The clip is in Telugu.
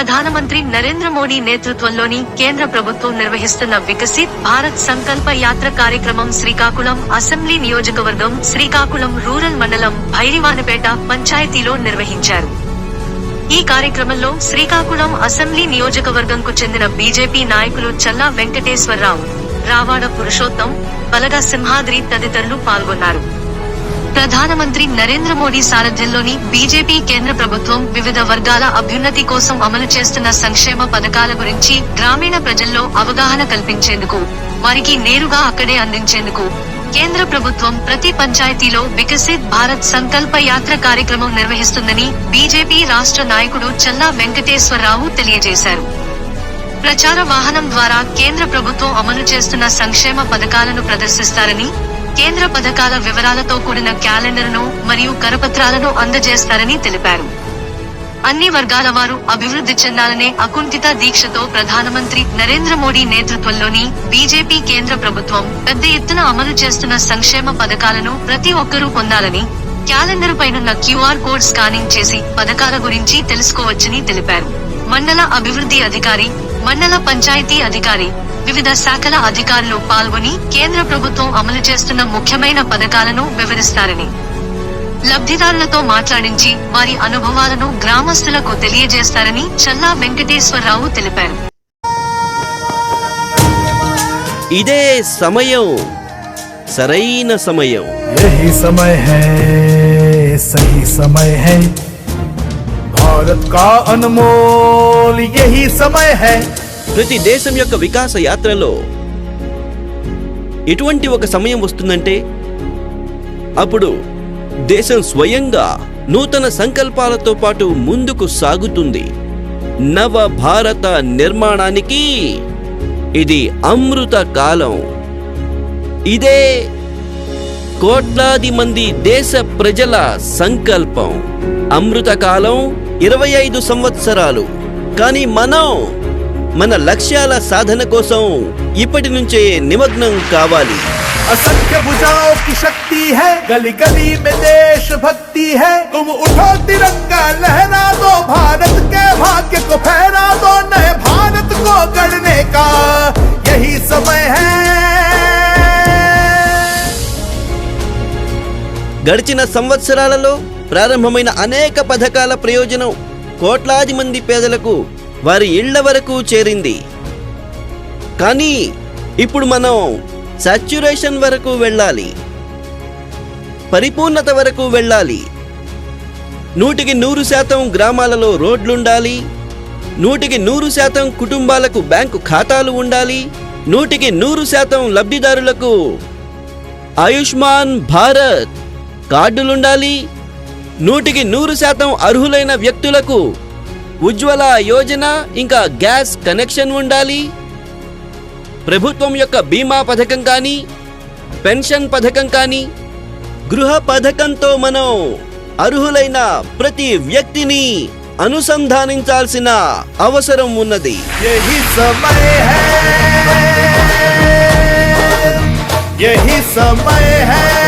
ప్రధానమంత్రి నరేంద్ర మోడీ నేతృత్వంలోని కేంద్ర ప్రభుత్వం నిర్వహిస్తున్న వికసిత్ భారత్ సంకల్ప యాత్ర కార్యక్రమం శ్రీకాకుళం అసెంబ్లీ నియోజకవర్గం శ్రీకాకుళం రూరల్ మండలం భైరివానపేట పంచాయతీలో నిర్వహించారు. ఈ కార్యక్రమంలో శ్రీకాకుళం అసెంబ్లీ నియోజకవర్గంకు చెందిన బీజేపీ నాయకులు చల్లా వెంకటేశ్వరరావు రావాడ పురుషోత్తం బలగా సింహాద్రి తదితరులు పాల్గొన్నారు. ప్రధానమంత్రి నరేంద్ర మోడీ సారథ్యంలోని బీజేపీ కేంద్ర ప్రభుత్వం వివిధ వర్గాల అభ్యున్నతి కోసం అమలు చేస్తున్న సంక్షేమ పథకాల గురించి గ్రామీణ ప్రజల్లో అవగాహన కల్పించేందుకు వారికి నేరుగా అక్కడే అందించేందుకు కేంద్ర ప్రభుత్వం ప్రతి పంచాయతీలో వికసిత్ భారత్ సంకల్ప యాత్ర కార్యక్రమం నిర్వహిస్తుందని బీజేపీ రాష్ట్ర నాయకుడు చల్లా వెంకటేశ్వరరావు తెలియజేశారు. ప్రచార వాహనం ద్వారా కేంద్ర ప్రభుత్వం అమలు చేస్తున్న సంక్షేమ పథకాలను ప్రదర్శిస్తారని కేంద్ర పథకాల వివరాలతో కూడిన క్యాలెండర్ను మరియు కరపత్రాలను అందజేస్తారని తెలిపారు. అన్ని వర్గాల వారు అభివృద్ధి చెందాలనే అకుంఠిత దీక్షతో ప్రధానమంత్రి నరేంద్ర మోడీ నేతృత్వంలోని బీజేపీ కేంద్ర ప్రభుత్వం పెద్ద ఎత్తున అమలు చేస్తున్న సంక్షేమ పథకాలను ప్రతి ఒక్కరూ పొందాలని క్యాలెండర్ పైనున్న క్యూఆర్ కోడ్ స్కానింగ్ చేసి పథకాల గురించి తెలుసుకోవచ్చని తెలిపారు. మండల అభివృద్ధి అధికారి మండల పంచాయతీ అధికారి వివిధ శాఖల అధికారులు పాల్గొని కేంద్ర ప్రభుత్వం అమలు చేస్తున్న ముఖ్యమైన పథకాలను వివరిస్తారని లబ్ధిదారులతో మాట్లాడించి వారి అనుభవాలను గ్రామస్తులకు తెలియజేస్తారని చల్లా వెంకటేశ్వరరావు తెలిపారు ఇదే సమయం సరైన సమయం यही समय है सही समय है भारत का अनमोल यही समय है ప్రతి దేశం యొక్క వికాస యాత్రలో ఎటువంటి ఒక సమయం వస్తుందంటే అప్పుడు దేశం స్వయంగా నూతన సంకల్పాలతో పాటు ముందుకు సాగుతుంది. నవ భారత నిర్మాణానికి ఇది అమృత కాలం. ఇదే కోట్లాది మంది దేశ ప్రజల సంకల్పం. అమృతకాలం ఇరవై ఐదు సంవత్సరాలు. కానీ మనం మన లక్ష్యాల సాధన కోసం ఇప్పటి నుంచే నిమగ్నం కావాలి असंख्य भुजाओं की शक्ति है गली गली में देश भक्ति है तुम उठो तिरंगा लहरा दो भारत के भाग्य को फहरा दो नए भारत को गढ़ने का यही समय है గడిచిన సంవత్సరాలలో ప్రారంభమైన అనేక పథకాల ప్రయోజనం కోట్లాది మంది పేదలకు వారి ఇళ్ళ వరకు చేరింది. కానీ ఇప్పుడు మనం సాచ్యురేషన్ వరకు వెళ్ళాలి. పరిపూర్ణత వరకు వెళ్ళాలి. నూటికి నూరు శాతం గ్రామాలలో రోడ్లుండాలి. నూటికి నూరు శాతం కుటుంబాలకు బ్యాంకు ఖాతాలు ఉండాలి. నూటికి నూరు శాతం లబ్ధిదారులకు ఆయుష్మాన్ భారత్ కార్డులుండాలి. నూటికి నూరు శాతం అర్హులైన వ్యక్తులకు ఉజ్వల యోజన ఇంకా గ్యాస్ కనెక్షన్ ఉండాలి. ప్రభుత్వం యొక్క బీమా పథకం కానీ పెన్షన్ పథకం కానీ గృహ పథకంతో మనం అర్హులైన ప్రతి వ్యక్తిని అనుసంధానించాల్సిన అవసరం ఉన్నది. సమయ